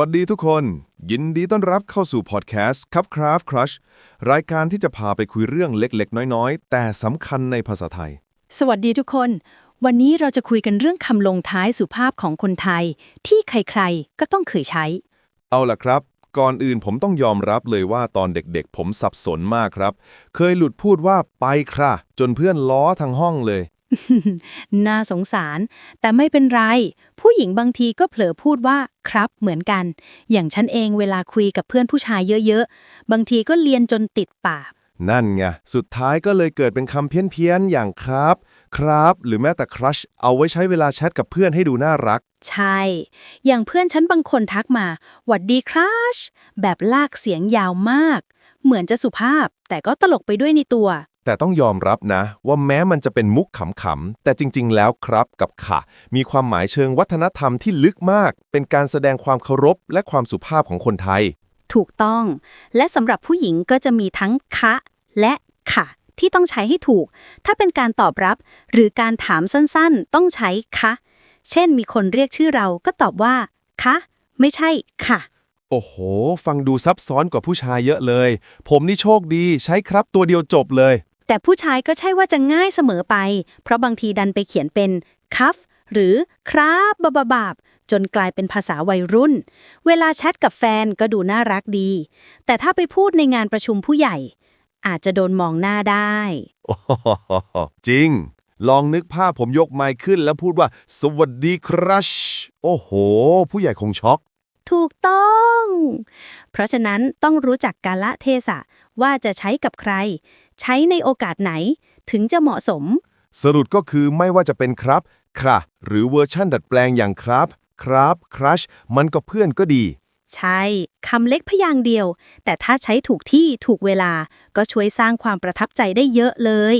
สวัสดีทุกคน ยินดีต้อนรับเข้าสู่พอดแคสต์ครับคราฟครัชรายการที่จะพาไปคุยเรื่องเล็กๆ น้อยๆ แต่สำคัญในภาษาไทย สวัสดีทุกคน วันนี้เราจะคุยกันเรื่องคำลงท้ายสุภาพของคนไทย ที่ใครๆ ก็ต้องเคยใช้ เอาล่ะครับ ก่อนอื่นผมต้องยอมรับเลยว่าตอนเด็กๆ ผมสับสนมากครับ เคยหลุดพูดว่าไปค่ะ จนเพื่อนล้อทั้งห้องเลย น่าสงสาร แต่ไม่เป็นไร ผู้หญิงบางทีก็เผลอพูดว่าครับเหมือนกัน อย่างฉันเองเวลาคุยกับเพื่อนผู้ชายเยอะๆ บางทีก็เรียนจนติดปาก นั่นไง สุดท้ายก็เลยเกิดเป็นคำเพี้ยนๆ อย่างครับ ครับ หรือแม้แต่ครัชเอาไว้ใช้เวลาแชทกับเพื่อนให้ดูน่ารัก ใช่ อย่างเพื่อนฉันบางคนทักมาหวัดดีครัชแบบลากเสียงยาวมาก เหมือนจะสุภาพแต่ก็ตลกไปด้วยในตัว แต่ต้องยอมรับนะ ว่าแม้มันจะเป็นมุกขำๆแต่จริง ๆ แล้วครับกับค่ะ มีความหมายเชิงวัฒนธรรมที่ลึกมาก เป็นการแสดงความเคารพและความสุภาพของคนไทย ถูกต้อง และสำหรับผู้หญิงก็จะมีทั้งคะและค่ะ ที่ต้องใช้ให้ถูก ถ้าเป็นการตอบรับ หรือการถามสั้นๆ ต้องใช้คะเช่นมีคนเรียกชื่อเราก็ตอบว่าคะไม่ใช่ค่ะ โอ้โห ฟังดูซับซ้อนกว่าผู้ชายเยอะเลย ผมนี่โชคดีใช้ครับตัวเดียวจบเลย แต่ผู้ชายก็ใช่ว่าจะง่ายเสมอไป เพราะบางทีดันไปเขียนเป็นคัฟหรือครับบาบาบาบจนกลายเป็นภาษาวัยรุ่น เวลาแชทกับแฟนก็ดูน่ารักดี แต่ถ้าไปพูดในงานประชุมผู้ใหญ่ อาจจะโดนมองหน้าได้โอ้โหจริง ลองนึกภาพผมยกไมค์ขึ้นแล้วพูดว่า สวัสดีครัช โอ้โห ผู้ใหญ่คงช็อก ถูกต้อง เพราะฉะนั้นต้องรู้จักกาละเทศะว่าจะใช้กับใคร ใช้ในโอกาสไหน ถึงจะเหมาะสม สรุปก็คือไม่ว่าจะเป็นครับ ค่ะ หรือเวอร์ชั่นดัดแปลงอย่างครับ ครับครัชมันก็เพื่อนก็ดี ใช่ คำเล็กพยางค์เดียว แต่ถ้าใช้ถูกที่ถูกเวลา ก็ช่วยสร้างความประทับใจได้เยอะเลย